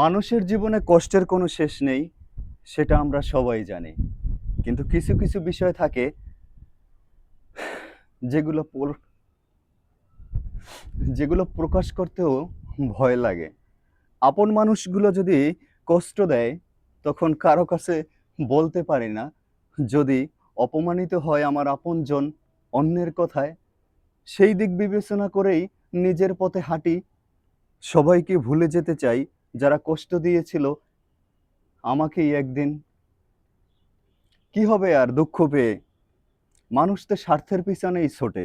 মানুষের জীবনে কষ্টের কোনো শেষ নেই, সেটা আমরা সবাই জানি। কিন্তু কিছু কিছু বিষয় থাকে যেগুলো যেগুলো প্রকাশ করতেও ভয় লাগে। আপন মানুষগুলো যদি কষ্ট দেয়, তখন কারও কাছে বলতে পারি না, যদি অপমানিত হয় আমার আপনজন অন্যের কথায়, সেই দিক বিবেচনা করেই নিজের পথে হাঁটি। সবাইকে ভুলে যেতে চাই যারা কষ্ট দিয়েছিল, আমাকেই একদিন কি হবে আর দুঃখ পেয়ে? মানুষ তো স্বার্থের পিছনেই ছোটে।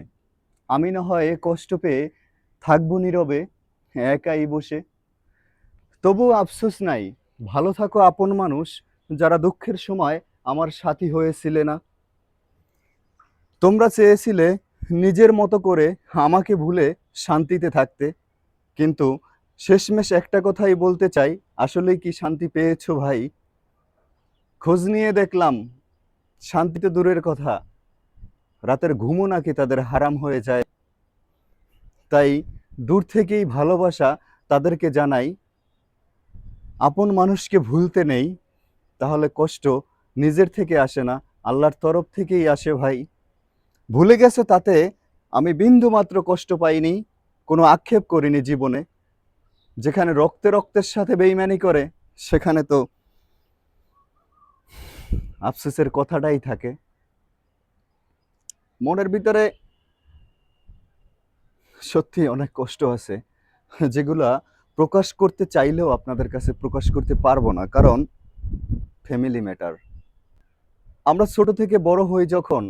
আমি না হয় এ কষ্ট পেয়ে থাকব নীরবে, একাই বসে। তবুও আফসোস নাই, ভালো থাকো আপন মানুষ, যারা দুঃখের সময় আমার সাথী হয়েছিলে না। তোমরা চেয়েছিলে নিজের মতো করে আমাকে ভুলে শান্তিতে থাকতে, কিন্তু শেষমেশ একটা কথাই বলতে চাই। আসলেই কি শান্তি পেয়েছ ভাই? খোঁজ নিয়ে দেখলাম, শান্তি তো দূরের কথা। রাতের ঘুমও নাকি তাদের হারাম হয়ে যায়। তাই দূর থেকেই ভালোবাসা তাদেরকে জানাই। আপন মানুষকে ভুলতে নেই, তাহলে কষ্ট নিজের থেকে আসে না, আল্লাহর তরফ থেকেই আসে ভাই। ভুলে গেছো তাতে? আমি বিন্দু মাত্র কষ্ট পাইনি, কোনো আক্ষেপ করিনি জীবনে। যেখানে রক্তে রক্তের সাথে বেইমানি করে, সেখানে তো আফসোসের কথাটাই থাকে। মনের ভিতরে সত্যি অনেক কষ্ট আছে, যেগুলা প্রকাশ করতে চাইলেও আপনাদের কাছে প্রকাশ করতে পারব না, কারণ ফ্যামিলি ম্যাটার আমরা ছোট থেকে বড় হই যখন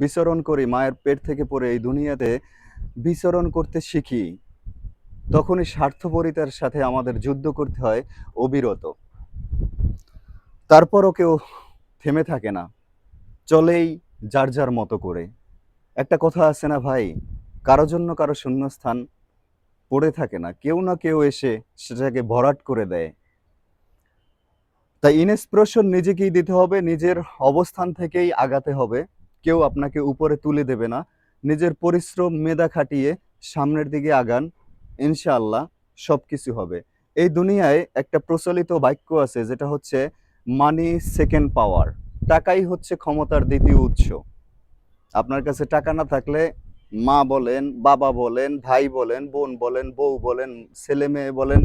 বিচরণ করি, মায়ের পেট থেকে পড়ে এই দুনিয়াতে বিচরণ করতে শিখি। তখনই স্বার্থপরিতার সাথে আমাদের যুদ্ধ করতে হয় অবিরত। তারপরও কেউ থেমে থাকে না। চলেই যার যার মতো করে। একটা কথা আছে না ভাই, কারও জন্য কারও শূন্যস্থান পড়ে থাকে না। কেউ না কেউ এসে সেটাকে ভরাট করে দেয়। তাই ইনস্পিরেশন নিজেকেই দিতে হবে, নিজের অবস্থান থেকেই আগাতে হবে। কেউ আপনাকে উপরে তুলে দেবে না। নিজের পরিশ্রম মেধা খাটিয়ে সামনের দিকে আগান। ইনশাআল্লাহ সব কিছু হবে। এই দুনিয়ায় একটা প্রচলিত বাক্য আছে, যেটা হচ্ছে মানি সেকেন্ড পাওয়ার টাকাই হচ্ছে ক্ষমতার দ্বিতীয় উৎস। আপনার কাছে টাকা না থাকলে মা বলেন, বাবা বলেন, ভাই বলেন, বোন বলেন, বউ বলেন, ছেলে মেয়ে বলেন,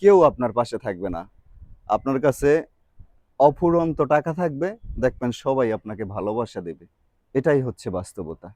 কেউ আপনার পাশে থাকবে না। আপনার কাছে অফুরন্ত টাকা থাকবে, দেখবেন সবাই আপনাকে ভালোবাসা দেবে। এটাই হচ্ছে বাস্তবতা।